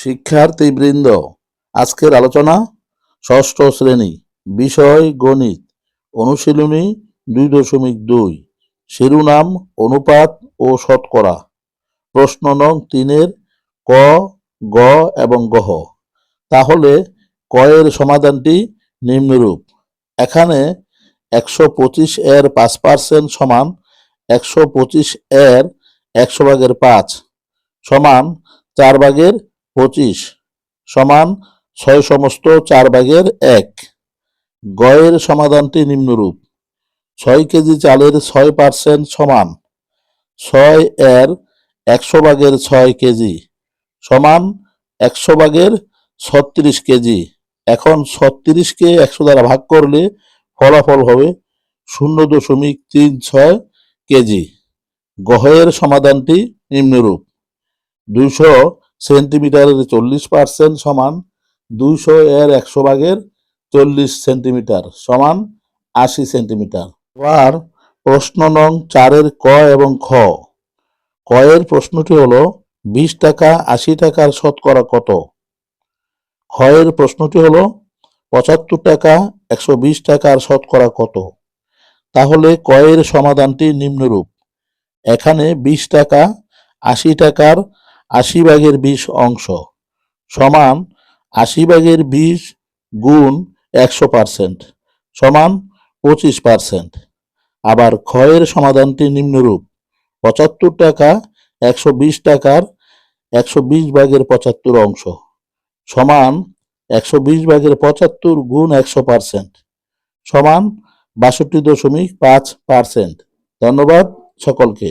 শিক্ষার্থীবৃন্দ, আজকের আলোচনা ষষ্ঠ শ্রেণি, বিষয় গণিত, অনুশীলনী দুই দশমিক দুই, শিরোনাম, অনুপাত ও শতকরা। প্রশ্ন নং তিনের ক, গ এবং গহ। তাহলে ক এর সমাধানটি নিম্নরূপ। এখানে একশো পঁচিশ এর পাঁচ পার্সেন্ট সমান একশো পঁচিশ এর একশো ভাগের পাঁচ সমান চার ভাগের পঁচিশ সমান ছয় সমস্ত চার ভাগের এক। গয়ের সমাধানটি নিম্নরূপ। ছয় কেজি চালের ছয় পার্সেন্ট সমান ছয় এর একশো ভাগের ছয় কেজি সমান একশো ভাগের ছত্রিশ কেজি। এখন ছত্রিশকে একশো দ্বারা ভাগ করলে ফলাফল হবে শূন্য দশমিক তিন ছয় কেজি। গহের সমাধানটি নিম্নরূপ। দুইশো সেন্টিমিটারের চল্লিশ পার্সেন্ট সমান দুইশো এর একশো ভাগের চল্লিশ সেন্টিমিটার সমান আশি সেন্টিমিটার। আবার প্রশ্ন নং চারের ক এবং খ। ক এর প্রশ্নটি হলো, বিশ টাকা আশি টাকার শতকরা কত? খ এর প্রশ্নটি হলো, পঁচাত্তর টাকা একশো বিশ টাকার শতকরা কত? তাহলে ক এর সমাধানটি নিম্নরূপ। এখানে বিশ টাকা আশি টাকার আশি ভাগের বিশ অংশ সমান আশি ভাগের বিশ গুণ একশো পার্সেন্ট সমান পঁচিশ পার্সেন্ট। আবার ক্ষয়ের সমাধানটি নিম্নরূপ, পঁচাত্তর টাকা একশো বিশ টাকার একশো বিশ ভাগের পঁচাত্তর অংশ সমান একশো বিশ ভাগের পঁচাত্তর গুণ একশো পার্সেন্ট সমান বাষট্টি দশমিক পাঁচ পার্সেন্ট। ধন্যবাদ সকলকে।